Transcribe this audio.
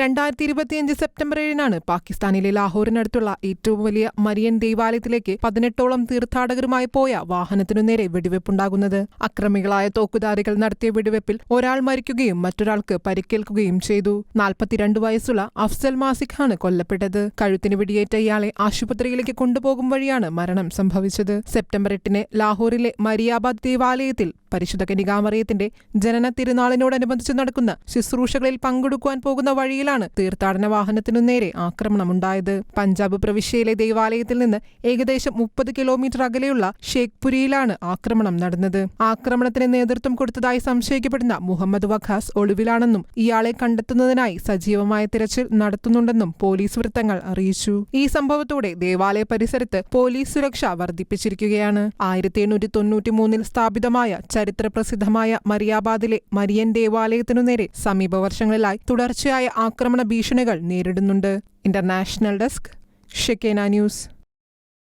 രണ്ടായിരത്തി ഇരുപത്തിയഞ്ച് സെപ്റ്റംബർ ഏഴിനാണ് പാകിസ്ഥാനിലെ ലാഹോറിനടുത്തുള്ള ഏറ്റവും വലിയ മരിയൻ ദേവാലയത്തിലേക്ക് പതിനെട്ടോളം തീർത്ഥാടകരുമായി പോയ വാഹനത്തിനു നേരെ വെടിവെപ്പുണ്ടാകുന്നത്. അക്രമികളായ തോക്കുധാരികൾ നടത്തിയ വെടിവെപ്പിൽ ഒരാൾ മരിക്കുകയും മറ്റൊരാൾക്ക് പരിക്കേൽക്കുകയും ചെയ്തു. നാൽപ്പത്തിരണ്ട് വയസ്സുള്ള അഫ്സൽ മാസിഖാണ് കൊല്ലപ്പെട്ടത്. കഴുത്തിന് വെടിയേറ്റ ഇയാളെ ആശുപത്രിയിലേക്ക് കൊണ്ടുപോകും വഴിയാണ് മരണം സംഭവിച്ചത്. സെപ്റ്റംബർ എട്ടിന് ലാഹോറിലെ മരിയാബാദ് ദേവാലയത്തിൽ പരിശുദ്ധ കനികാമറിയത്തിന്റെ ജനന തിരുനാളിനോടനുബന്ധിച്ച് നടക്കുന്ന ശുശ്രൂഷകളിൽ പങ്കെടുക്കുവാൻ പോകുന്ന വഴിയിലാണ് തീർത്ഥാടന വാഹനത്തിനു നേരെ ആക്രമണമുണ്ടായത്. പഞ്ചാബ് പ്രവിശ്യയിലെ ദേവാലയത്തിൽ നിന്ന് ഏകദേശം മുപ്പത് കിലോമീറ്റർ അകലെയുള്ള ഷേഖ്പുരിയിലാണ് ആക്രമണം നടന്നത്. ആക്രമണത്തിന് നേതൃത്വം കൊടുത്തതായി സംശയിക്കപ്പെടുന്ന മുഹമ്മദ് വഖാസ് ഒളിവിലാണെന്നും ഇയാളെ കണ്ടെത്തുന്നതിനായി സജീവമായ തിരച്ചിൽ നടത്തുന്നുണ്ടെന്നും പോലീസ് വൃത്തങ്ങൾ അറിയിച്ചു. ഈ സംഭവത്തോടെ ദേവാലയ പരിസരത്ത് പോലീസ് സുരക്ഷ വർദ്ധിപ്പിച്ചിരിക്കുകയാണ്. ആയിരത്തി എണ്ണൂറ്റി തൊണ്ണൂറ്റി മൂന്നിൽ സ്ഥാപിതമായ ചരിത്രപ്രസിദ്ധമായ മറിയാബാദിലെ മരിയൻ ദേവാലയത്തിനു നേരെ സമീപ വർഷങ്ങളിലായി തുടർച്ചയായ ആക്രമണ ഭീഷണികൾ നേരിടുന്നുണ്ട്. International desk Shekinah news.